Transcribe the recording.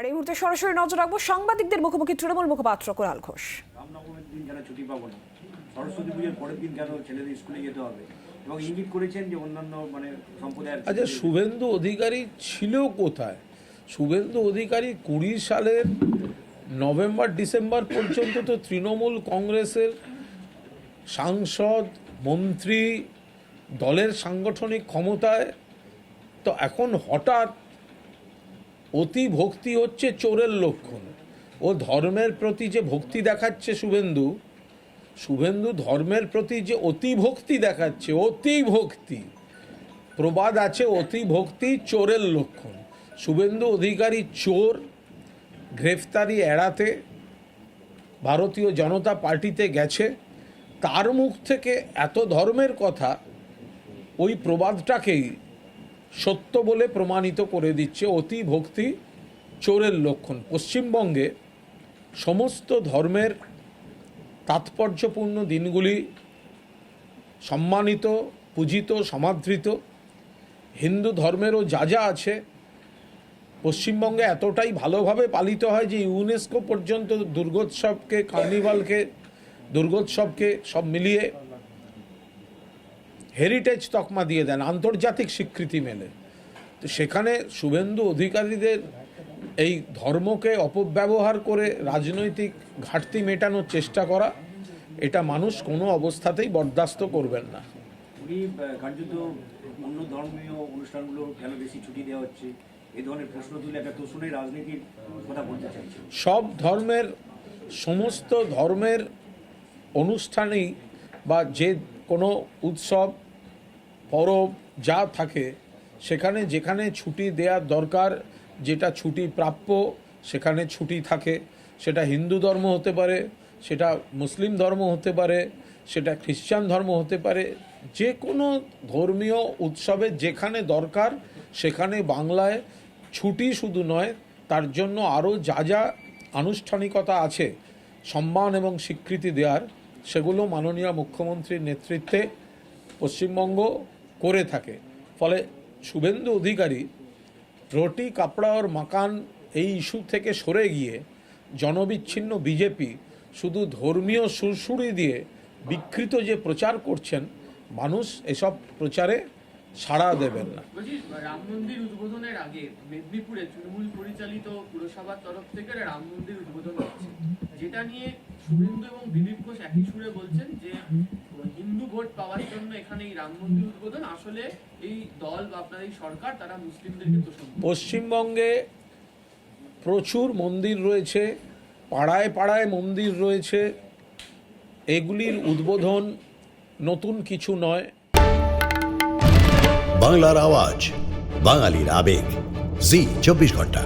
আর এই মুহূর্তে সরাসরি নজর রাখব সাংবাদিকদের মুখোমুখি তৃণমূল মুখপাত্র কোরাল ঘোষ। রামনবমীর দিন কেন ছুটি পাবো না? সরস্বতী পুজোর পরের দিন কেন ছেলেদের স্কুলে যেতে হবে? এবং ইঙ্গিত করেছেন যে অন্যান্য মানে সম্প্রদায়ের আচ্ছা শুভেন্দু অধিকারী ছিল কোথায়? শুভেন্দু অধিকারী কুড়ি সালের নভেম্বর ডিসেম্বর পর্যন্ত তো তৃণমূল কংগ্রেসের সাংসদ মন্ত্রী দলের সাংগঠনিক ক্ষমতায়। তো এখন হঠাৎ অতি ভক্তি হচ্ছে চোরের লক্ষণ। ও ধর্মের প্রতি যে ভক্তি দেখাচ্ছে শুভেন্দু শুভেন্দু ধর্মের প্রতি যে অতি ভক্তি দেখাচ্ছে, অতি ভক্তি। প্রবাদ আছে অতি ভক্তি চোরের লক্ষণ। শুভেন্দু অধিকারী চোর, গ্রেফতারি এড়াতে ভারতীয় জনতা পার্টিতে গেছে। তার মুখ থেকে এত ধর্মের কথা, ওই প্রবাদটাকেই সত্য বলে প্রমাণিত করে দিচ্ছে অতি ভক্তি চোরের লক্ষণ। পশ্চিমবঙ্গে সমস্ত ধর্মের তাৎপর্যপূর্ণ দিনগুলি সম্মানিত, পূজিত, সমাদৃত। হিন্দু ধর্মেরও যা যা আছে, পশ্চিমবঙ্গে এতটাই ভালোভাবে পালিত হয় যে ইউনেস্কো পর্যন্ত দুর্গোৎসবকে, কার্নিভালকে, দুর্গোৎসবকে সব মিলিয়ে হেরিটেজ তকমা দিয়ে দেন আন্তর্জাতিক স্বীকৃতি মেলে। তো সেখানে শুভেন্দু অধিকারীদের এই ধর্মকে অপব্যবহার করে রাজনৈতিক ঘাটতি মেটানোর চেষ্টা করা এটা মানুষ কোনো অবস্থাতেই বরদাস্ত করবেন না। কার্যত অন্য ধর্মীয় অনুষ্ঠানগুলো কেন বেশি ছুটি দেওয়া হচ্ছে? এই ধরনের প্রশ্ন তুলে একটা তোষণে রাজনীতির কথা বলতে চাইছেন। সব ধর্মের সমস্ত ধর্মের অনুষ্ঠানেই বা যে কোনো উৎসব পরব যা থাকে, সেখানে যেখানে ছুটি দেওয়ার দরকার, যেটা ছুটি প্রাপ্য, সেখানে ছুটি থাকে। সেটা হিন্দু ধর্ম হতে পারে, সেটা মুসলিম ধর্ম হতে পারে, সেটা খ্রিস্টান ধর্ম হতে পারে, যে কোনো ধর্মীয় উৎসবে যেখানে দরকার, সেখানে বাংলায় ছুটি শুধু নয়, তার জন্য আরও যা যা আনুষ্ঠানিকতা আছে, সম্মান এবং স্বীকৃতি দেওয়ার সেগুলো মাননীয় মুখ্যমন্ত্রীর নেতৃত্বে, পশ্চিমবঙ্গ করে থাকে। ফলে শুভেন্দু অধিকারী রুটি, কাপড়া ওর মাকান এই ইস্যু থেকে সরে গিয়ে জনবিচ্ছিন্ন বিজেপি শুধু ধর্মীয় সুরসুরি দিয়ে বিকৃত যে প্রচার করছেন, মানুষ এসব প্রচারে সাড়া দেবেন না। রাম মন্দির উদ্বোধনের আগে মেদিনীপুরে তৃণমূল পরিচালিত পুরসভার তরফ থেকে রাম মন্দির উদ্বোধন হচ্ছে। যেটা নিয়ে শুভেন্দু এবং দিলীপ ঘোষ একই সুরে বলছেন যে হিন্দু ভোট পাওয়ার জন্য এখানে এই রাম মন্দির উদ্বোধন আসলে এই দল বা আপনার এই সরকার তারা মুসলিমদেরকে তোষণ পশ্চিমবঙ্গে প্রচুর মন্দির রয়েছে পাড়ায় পাড়ায় মন্দির রয়েছে এগুলির উদ্বোধন নতুন কিছু নয়। বাংলার আওয়াজ বাঙালির আবেগ জি চব্বিশ ঘণ্টা।